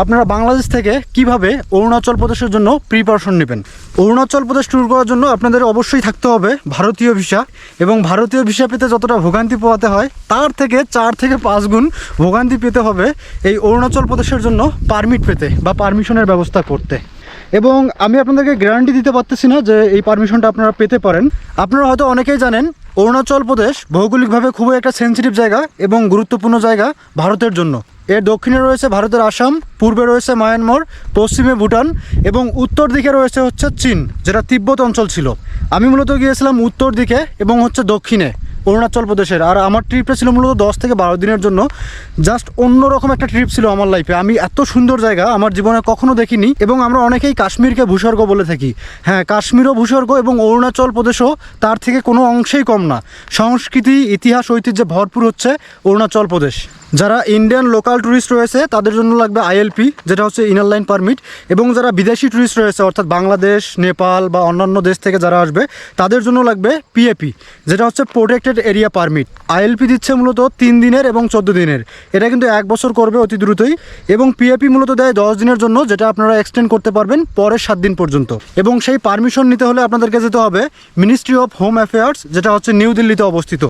আপনারা বাংলাদেশ থেকে কীভাবে অরুণাচল প্রদেশের জন্য প্রিপারেশন নেবেন? অরুণাচল প্রদেশ ট্যুর করার জন্য আপনাদের অবশ্যই থাকতে হবে ভারতীয় ভিসা এবং ভারতীয় ভিসা পেতে যতটা ভোগান্তি পোহাতে হয়, তার থেকে চার থেকে পাঁচ গুণ ভোগান্তি পেতে হবে এই অরুণাচল প্রদেশের জন্য পারমিট পেতে বা পারমিশনের ব্যবস্থা করতে। এবং আমি আপনাদেরকে গ্যারান্টি দিতে পারতেছি না যে এই পারমিশনটা আপনারা পেতে পারেন। আপনারা হয়তো অনেকেই জানেন, অরুণাচল প্রদেশ ভৌগোলিকভাবে খুবই একটা সেন্সিটিভ জায়গা এবং গুরুত্বপূর্ণ জায়গা ভারতের জন্য। এর দক্ষিণে রয়েছে ভারতের আসাম, পূর্বে রয়েছে মায়ানমার, পশ্চিমে ভুটান এবং উত্তর দিকে রয়েছে হচ্ছে চীন, যেটা তিব্বত অঞ্চল ছিল। আমি মূলত গিয়েছিলাম উত্তর দিকে এবং হচ্ছে দক্ষিণে। অরুণাচল প্রদেশের। আর আমার ট্রিপটা ছিল মূলত দশ থেকে বারো দিনের জন্য। জাস্ট অন্যরকম একটা ট্রিপ ছিল আমার লাইফে আমি এত সুন্দর জায়গা আমার জীবনে কখনো দেখিনি এবং আমরা অনেকেই কাশ্মীরকে ভূস্বর্গ বলে থাকি। হ্যাঁ কাশ্মীরও ভূস্বর্গ এবং অরুণাচল প্রদেশও তার থেকে কোনো অংশেই কম না। সংস্কৃতি, ইতিহাস, ঐতিহ্যে ভরপুর হচ্ছে অরুণাচল প্রদেশ। যারা ইন্ডিয়ান লোকাল ট্যুরিস্ট রয়েছে, তাদের জন্য লাগবে আইএলপি যেটা হচ্ছে ইনার লাইন পারমিট এবং যারা বিদেশি ট্যুরিস্ট রয়েছে, অর্থাৎ বাংলাদেশ, নেপাল বা অন্যান্য দেশ থেকে যারা আসবে, তাদের জন্য লাগবে পিএপি যেটা হচ্ছে প্রোটেক্টেড এরিয়া পারমিট আইএলপি দিচ্ছে মূলত তিন দিনের এবং চোদ্দ দিনের। এটা কিন্তু এক বছর করবে অতি দ্রুতই। এবং পিএপি মূলত দেয় দশ দিনের জন্য, যেটা আপনারা এক্সটেন্ড করতে পারবেন পরের সাত দিন পর্যন্ত। এবং সেই পারমিশন নিতে হলে আপনাদেরকে যেতে হবে মিনিস্ট্রি অফ হোম অ্যাফেয়ার্স যেটা হচ্ছে নিউ দিল্লিতে অবস্থিত।